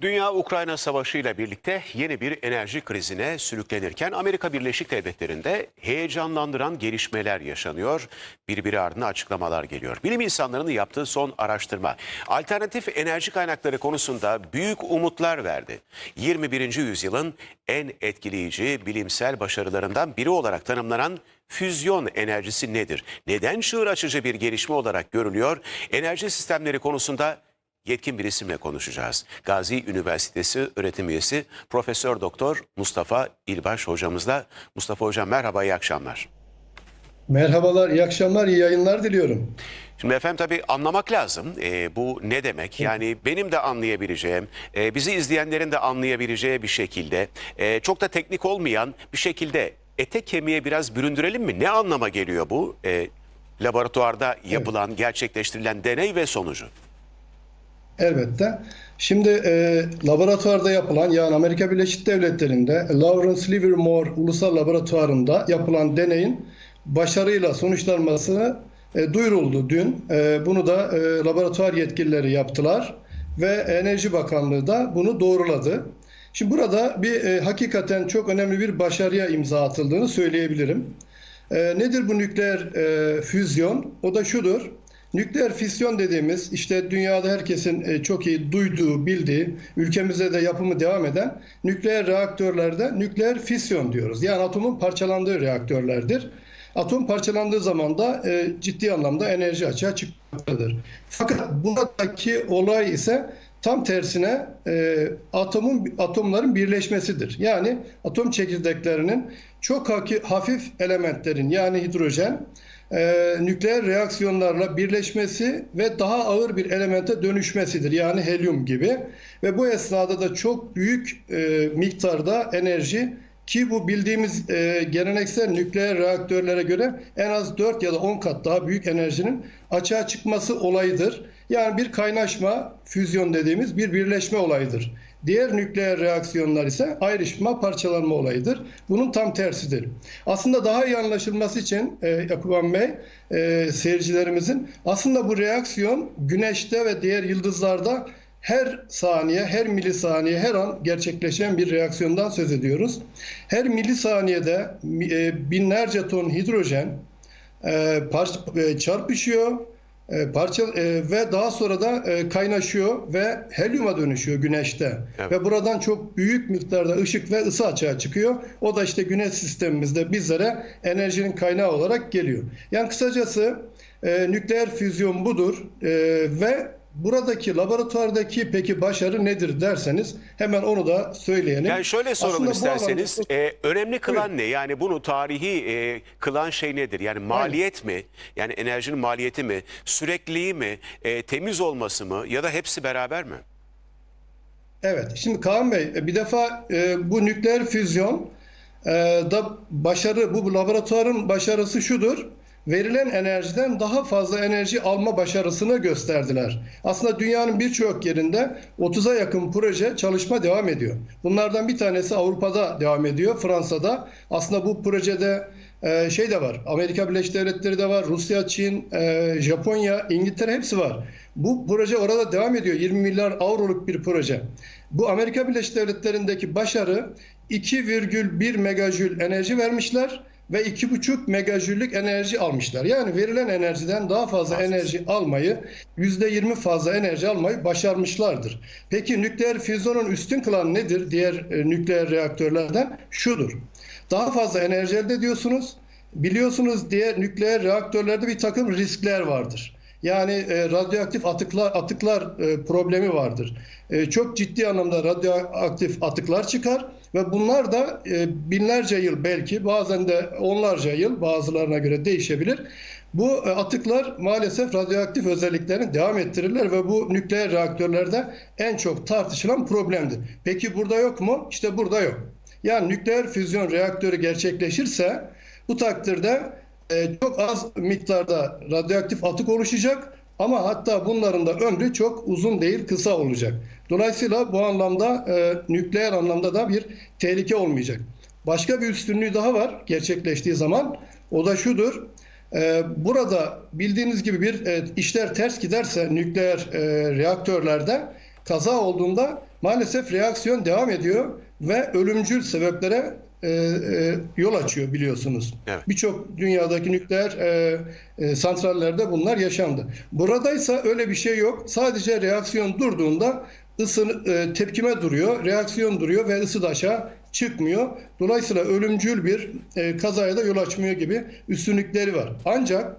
Dünya Ukrayna Savaşı ile birlikte yeni bir enerji krizine sürüklenirken Amerika Birleşik Devletleri'nde heyecanlandıran gelişmeler yaşanıyor. Birbiri ardına açıklamalar geliyor. Bilim insanlarının yaptığı son araştırma alternatif enerji kaynakları konusunda büyük umutlar verdi. 21. yüzyılın en etkileyici bilimsel başarılarından biri olarak tanımlanan füzyon enerjisi nedir? Neden çığır açıcı bir gelişme olarak görülüyor? Enerji sistemleri konusunda yetkin bir isimle konuşacağız. Gazi Üniversitesi öğretim üyesi Profesör Doktor Mustafa İlbaş hocamızla. Mustafa hocam merhaba iyi akşamlar. Merhabalar, iyi akşamlar, iyi yayınlar diliyorum. Şimdi efendim tabii anlamak lazım. Ee, bu ne demek? Yani benim de anlayabileceğim, e, bizi izleyenlerin de anlayabileceği bir şekilde, e, çok da teknik olmayan bir şekilde ete kemiğe biraz büründürelim mi? Ne anlama geliyor bu? E, laboratuvarda yapılan, gerçekleştirilen deney ve sonucu. Elbette. Şimdi e, laboratuvarda yapılan yani Amerika Birleşik Devletleri'nde Lawrence Livermore Ulusal Laboratuvarı'nda yapılan deneyin başarıyla sonuçlanması e, duyuruldu dün. E, bunu da e, laboratuvar yetkilileri yaptılar ve Enerji Bakanlığı da bunu doğruladı. Şimdi burada bir e, hakikaten çok önemli bir başarıya imza atıldığını söyleyebilirim. E, nedir bu nükleer e, füzyon? O da şudur. Nükleer fisyon dediğimiz işte dünyada herkesin e, çok iyi duyduğu, bildiği, ülkemizde de yapımı devam eden nükleer reaktörlerde nükleer fisyon diyoruz. Yani atomun parçalandığı reaktörlerdir. Atom parçalandığı zaman da e, ciddi anlamda enerji açığa çıkmaktadır. Fakat buradaki olay ise tam tersine e, atomun atomların birleşmesidir. Yani atom çekirdeklerinin çok hafif elementlerin yani hidrojen e, nükleer reaksiyonlarla birleşmesi ve daha ağır bir elemente dönüşmesidir. Yani helyum gibi. Ve bu esnada da çok büyük e, miktarda enerji ki bu bildiğimiz e, geleneksel nükleer reaktörlere göre en az 4 ya da 10 kat daha büyük enerjinin açığa çıkması olayıdır. Yani bir kaynaşma, füzyon dediğimiz bir birleşme olayıdır. Diğer nükleer reaksiyonlar ise ayrışma, parçalanma olayıdır. Bunun tam tersidir. Aslında daha iyi anlaşılması için e, Yakuban Bey, e, seyircilerimizin aslında bu reaksiyon güneşte ve diğer yıldızlarda her saniye, her milisaniye, her an gerçekleşen bir reaksiyondan söz ediyoruz. Her milisaniyede e, binlerce ton hidrojen e, e, parça ve daha sonra da kaynaşıyor ve helyuma dönüşüyor güneşte. Evet. Ve buradan çok büyük miktarda ışık ve ısı açığa çıkıyor. O da işte güneş sistemimizde bizlere enerjinin kaynağı olarak geliyor. Yani kısacası nükleer füzyon budur ve Buradaki laboratuvardaki peki başarı nedir derseniz hemen onu da söyleyelim. Yani şöyle soralım Aslında isterseniz. Alanda... E, önemli kılan Buyurun. ne? Yani bunu tarihi e, kılan şey nedir? Yani maliyet Aynen. mi? Yani enerjinin maliyeti mi? Sürekliliği mi? E, temiz olması mı? Ya da hepsi beraber mi? Evet. Şimdi Kaan Bey bir defa e, bu nükleer füzyon e, da başarı bu laboratuvarın başarısı şudur verilen enerjiden daha fazla enerji alma başarısını gösterdiler. Aslında dünyanın birçok yerinde 30'a yakın proje çalışma devam ediyor. Bunlardan bir tanesi Avrupa'da devam ediyor, Fransa'da. Aslında bu projede e, şey de var. Amerika Birleşik Devletleri de var, Rusya, Çin, e, Japonya, İngiltere hepsi var. Bu proje orada devam ediyor. 20 milyar avroluk bir proje. Bu Amerika Birleşik Devletleri'ndeki başarı 2,1 megajül enerji vermişler ve 2,5 megajüllük enerji almışlar. Yani verilen enerjiden daha fazla enerji almayı, %20 fazla enerji almayı başarmışlardır. Peki nükleer füzyonun üstün kılan nedir diğer e, nükleer reaktörlerden? Şudur. Daha fazla enerji elde ediyorsunuz. Biliyorsunuz diğer nükleer reaktörlerde bir takım riskler vardır. Yani e, radyoaktif atıklar atıklar e, problemi vardır. E, çok ciddi anlamda radyoaktif atıklar çıkar ve bunlar da e, binlerce yıl belki bazen de onlarca yıl bazılarına göre değişebilir. Bu e, atıklar maalesef radyoaktif özelliklerini devam ettirirler ve bu nükleer reaktörlerde en çok tartışılan problemdir. Peki burada yok mu? İşte burada yok. Yani nükleer füzyon reaktörü gerçekleşirse bu takdirde e, çok az miktarda radyoaktif atık oluşacak ama hatta bunların da ömrü çok uzun değil, kısa olacak. Dolayısıyla bu anlamda e, nükleer anlamda da bir tehlike olmayacak. Başka bir üstünlüğü daha var gerçekleştiği zaman. O da şudur. E, burada bildiğiniz gibi bir e, işler ters giderse nükleer e, reaktörlerde kaza olduğunda maalesef reaksiyon devam ediyor ve ölümcül sebeplere e, e, yol açıyor biliyorsunuz. Evet. Birçok dünyadaki nükleer e, e, santrallerde bunlar yaşandı. Buradaysa öyle bir şey yok. Sadece reaksiyon durduğunda ısı e, tepkime duruyor, reaksiyon duruyor ve ısı da aşağı çıkmıyor. Dolayısıyla ölümcül bir e, kazaya da yol açmıyor gibi üstünlükleri var. Ancak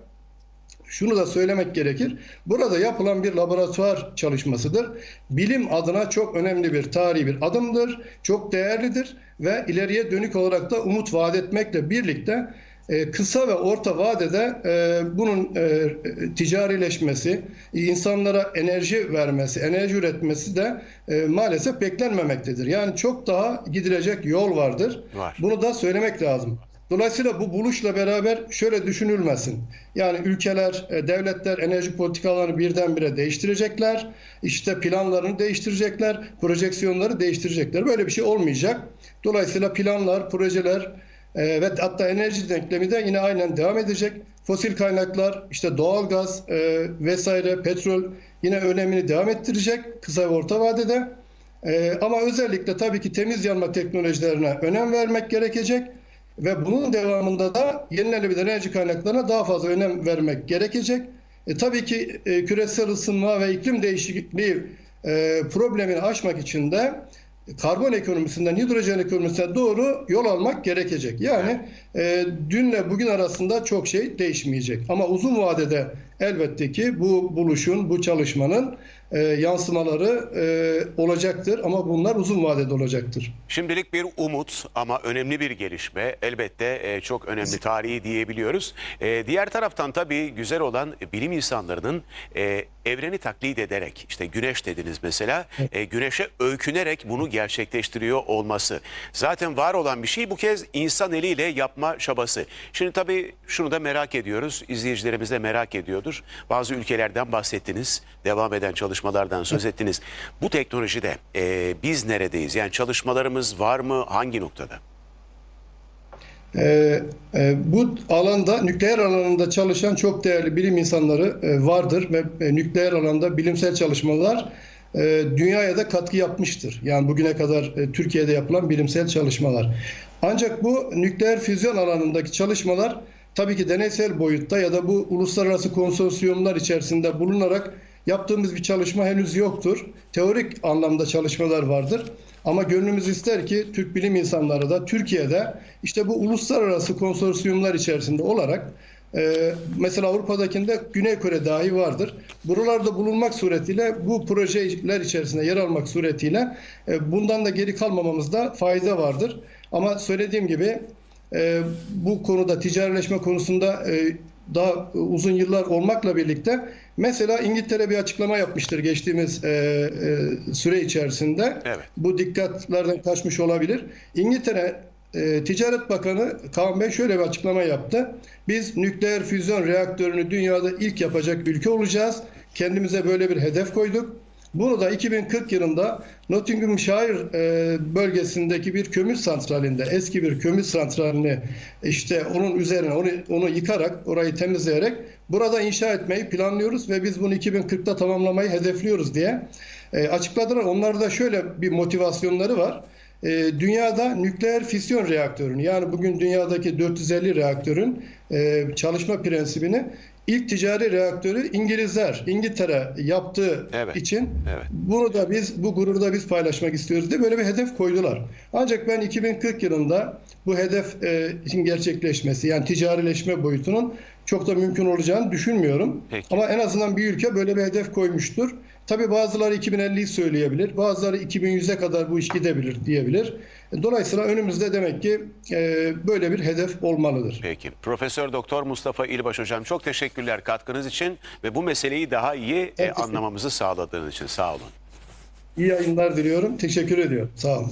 şunu da söylemek gerekir. Burada yapılan bir laboratuvar çalışmasıdır. Bilim adına çok önemli bir tarihi bir adımdır. Çok değerlidir ve ileriye dönük olarak da umut vaat etmekle birlikte e, kısa ve orta vadede e, bunun e, ticarileşmesi, insanlara enerji vermesi, enerji üretmesi de maalesef beklenmemektedir. Yani çok daha gidilecek yol vardır. Var. Bunu da söylemek lazım. Dolayısıyla bu buluşla beraber şöyle düşünülmesin. Yani ülkeler, e, devletler enerji politikalarını birdenbire değiştirecekler. İşte planlarını değiştirecekler, projeksiyonları değiştirecekler. Böyle bir şey olmayacak. Dolayısıyla planlar, projeler e, ve hatta enerji denklemi de yine aynen devam edecek. Fosil kaynaklar, işte doğalgaz e, vesaire, petrol yine önemini devam ettirecek kısa ve orta vadede. Ama özellikle tabii ki temiz yanma teknolojilerine önem vermek gerekecek. Ve bunun devamında da yenilenebilir enerji kaynaklarına daha fazla önem vermek gerekecek. E, tabii ki e, küresel ısınma ve iklim değişikliği e, problemini aşmak için de karbon ekonomisinden hidrojen ekonomisine doğru yol almak gerekecek. Yani e, dünle bugün arasında çok şey değişmeyecek. Ama uzun vadede elbette ki bu buluşun, bu çalışmanın e, yansımaları e, olacaktır. Ama bunlar uzun vadede olacaktır. Şimdilik bir umut ama önemli bir gelişme. Elbette e, çok önemli tarihi diyebiliyoruz. E, diğer taraftan tabii güzel olan bilim insanlarının e, evreni taklit ederek, işte güneş dediniz mesela, e, güneşe öykünerek bunu gerçekleştiriyor olması. Zaten var olan bir şey bu kez insan eliyle yapma çabası. Şimdi tabii şunu da merak ediyoruz, izleyicilerimiz de merak ediyordur. Bazı ülkelerden bahsettiniz, devam eden çalışmalardan söz ettiniz. Bu teknolojide e, biz neredeyiz? Yani çalışmalarımız var mı? Hangi noktada? Ee, e, bu alanda nükleer alanında çalışan çok değerli bilim insanları e, vardır ve e, nükleer alanda bilimsel çalışmalar e, dünyaya da katkı yapmıştır. Yani bugüne kadar e, Türkiye'de yapılan bilimsel çalışmalar. Ancak bu nükleer füzyon alanındaki çalışmalar tabii ki deneysel boyutta ya da bu uluslararası konsorsiyumlar içerisinde bulunarak yaptığımız bir çalışma henüz yoktur. Teorik anlamda çalışmalar vardır. Ama gönlümüz ister ki Türk bilim insanları da Türkiye'de işte bu uluslararası konsorsiyumlar içerisinde olarak e, mesela Avrupa'dakinde Güney Kore dahi vardır. Buralarda bulunmak suretiyle bu projeler içerisinde yer almak suretiyle e, bundan da geri kalmamamızda fayda vardır. Ama söylediğim gibi e, bu konuda ticarileşme konusunda e, daha uzun yıllar olmakla birlikte mesela İngiltere bir açıklama yapmıştır geçtiğimiz e, e, süre içerisinde. Evet. Bu dikkatlerden kaçmış olabilir. İngiltere e, Ticaret Bakanı Kaan Bey şöyle bir açıklama yaptı. Biz nükleer füzyon reaktörünü dünyada ilk yapacak ülke olacağız. Kendimize böyle bir hedef koyduk. Bunu da 2040 yılında Nottinghamshire e, bölgesindeki bir kömür santralinde, eski bir kömür santralini işte onun üzerine onu, onu yıkarak, orayı temizleyerek burada inşa etmeyi planlıyoruz ve biz bunu 2040'ta tamamlamayı hedefliyoruz diye e, açıkladılar. Onlarda şöyle bir motivasyonları var. E, dünyada nükleer fisyon reaktörünü yani bugün dünyadaki 450 reaktörün e, çalışma prensibini ilk ticari reaktörü İngilizler, İngiltere yaptığı Evet, için evet. bunu da biz bu gururu da biz paylaşmak istiyoruz diye böyle bir hedef koydular. Ancak ben 2040 yılında bu hedef e, için gerçekleşmesi yani ticarileşme boyutunun çok da mümkün olacağını düşünmüyorum. Peki. Ama en azından bir ülke böyle bir hedef koymuştur. Tabii bazıları 2050'yi söyleyebilir. Bazıları 2100'e kadar bu iş gidebilir diyebilir. Dolayısıyla önümüzde demek ki e, böyle bir hedef olmalıdır. Peki. Profesör Doktor Mustafa İlbaş hocam çok teşekkürler katkınız için ve bu meseleyi daha iyi e, anlamamızı sağladığınız için sağ olun. İyi yayınlar diliyorum. Teşekkür ediyorum. Sağ olun.